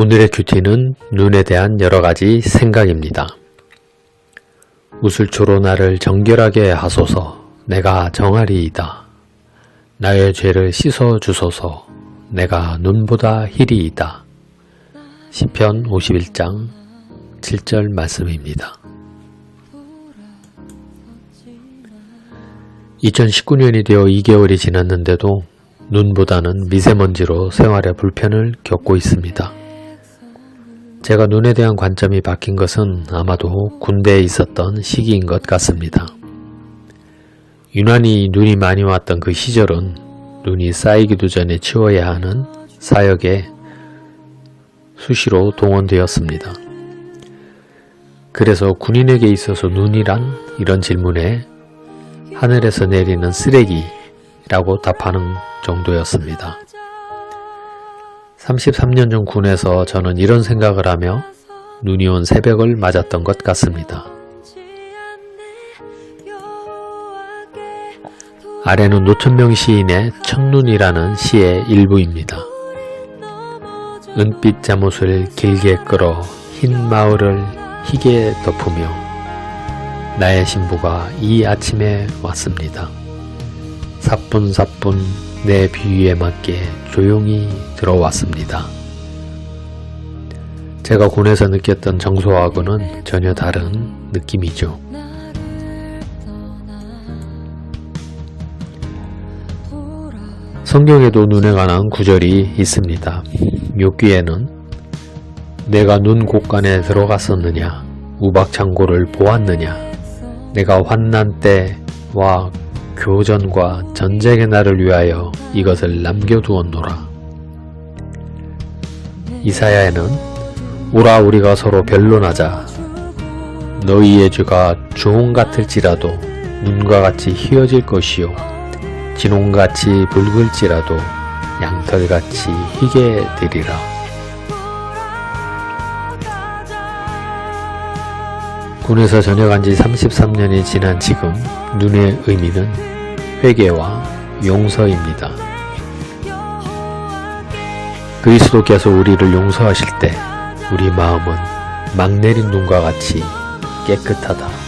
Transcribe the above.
오늘의 큐티는 눈에 대한 여러 가지 생각입니다. 우슬초로 나를 정결하게 하소서 내가 정하리이다. 나의 죄를 씻어 주소서 내가 눈보다 희리이다. 시편 51장 7절 말씀입니다. 2019년이 되어 2개월이 지났는데도 눈보다는 미세먼지로 생활에 불편을 겪고 있습니다. 제가 눈에 대한 관점이 바뀐 것은 아마도 군대에 있었던 시기인 것 같습니다. 유난히 눈이 많이 왔던 그 시절은 눈이 쌓이기도 전에 치워야 하는 사역에 수시로 동원되었습니다. 그래서 군인에게 있어서 눈이란 이런 질문에 하늘에서 내리는 쓰레기라고 답하는 정도였습니다. 33년 전 군에서 저는 이런 생각을 하며 눈이 온 새벽을 맞았던 것 같습니다. 아래는 노천명 시인의 첫눈이라는 시의 일부입니다. 은빛 잠옷을 길게 끌어 흰 마을을 희게 덮으며 나의 신부가 이 아침에 왔습니다. 사뿐사뿐 내 비위에 맞게 조용히 들어왔습니다. 제가 군에서 느꼈던 정서하고는 전혀 다른 느낌이죠. 성경에도 눈에 관한 구절이 있습니다. 욥기에는 내가 눈 곳간에 들어갔었느냐 우박창고를 보았느냐 내가 환난 때와 교전과 전쟁의 날을 위하여 이것을 남겨두었노라. 이사야에는 오라 우리가 서로 변론하자 너희의 죄가 주홍 같을지라도 눈과 같이 희어질 것이요 진홍같이 붉을지라도 양털같이 희게 되리라. 군에서 전역한 지 33년이 지난 지금 눈의 의미는 회개와 용서입니다. 그리스도께서 우리를 용서하실 때 우리 마음은 막 내린 눈과 같이 깨끗하다.